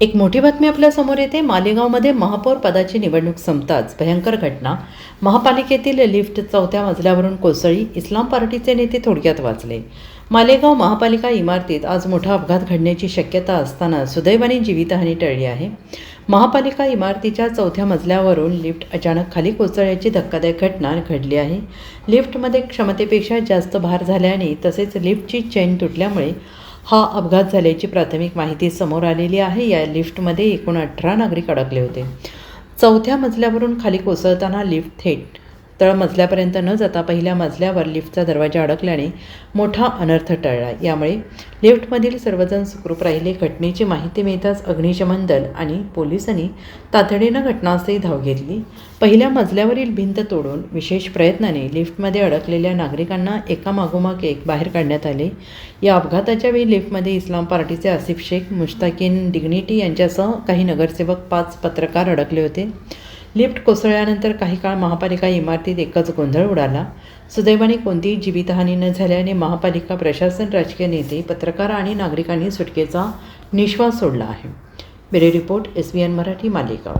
एक मोठी बातमी आपल्यासमोर येते. मालेगावमध्ये महापौर पदाची निवडणूक संपताच भयंकर घटना. महापालिकेतील लिफ्ट चौथ्या मजल्यावरून कोसळी. इस्लाम पार्टीचे नेते थोडक्यात वाचले. मालेगाव महापालिका इमारतीत आज मोठा अपघात घडण्याची शक्यता असताना सुदैवाने जीवितहानी टळली आहे. महापालिका इमारतीच्या चौथ्या मजल्यावरून लिफ्ट अचानक खाली कोसळल्याची धक्कादायक घटना घडली आहे. लिफ्टमध्ये क्षमतेपेक्षा जास्त भार झाल्याने तसेच लिफ्टची चेन तुटल्यामुळे हा अपघात झाल्याची प्राथमिक माहिती समोर आलेली आहे. या लिफ्टमध्ये एकूण अठरा नागरिक अडकले होते. चौथ्या मजल्यावरून खाली कोसळताना लिफ्ट थेट तळमजल्यापर्यंत न जाता पहिल्या मजल्यावर लिफ्टचा दरवाजा अडकल्याने मोठा अनर्थ टळला. यामुळे लिफ्टमधील सर्वजण सुखरूप राहिले. घटनेची माहिती मिळताच अग्निशमन दल आणि पोलिसांनी तातडीनं घटनास्थळी धाव घेतली. पहिल्या मजल्यावरील भिंत तोडून विशेष प्रयत्नाने लिफ्टमध्ये अडकलेल्या नागरिकांना एकामागोमाग एक बाहेर काढण्यात आले. या अपघाताच्या वेळी लिफ्टमध्ये इस्लाम पार्टीचे आसिफ शेख मुश्ताकीन डिग्निटी यांच्यासह काही नगरसेवक पाच पत्रकार अडकले होते. लिफ्ट कोसळल्यानंतर काही काळ महापालिका इमारतीत एकच गोंधळ उडाला. सुदैवाने कोणतीही जीवितहानी न झाल्याने महापालिका प्रशासन राजकीय नेते पत्रकार आणि नागरिकांनी सुटकेचा निश्वास सोडला आहे. Bureau report S B N Marathi Malegaon.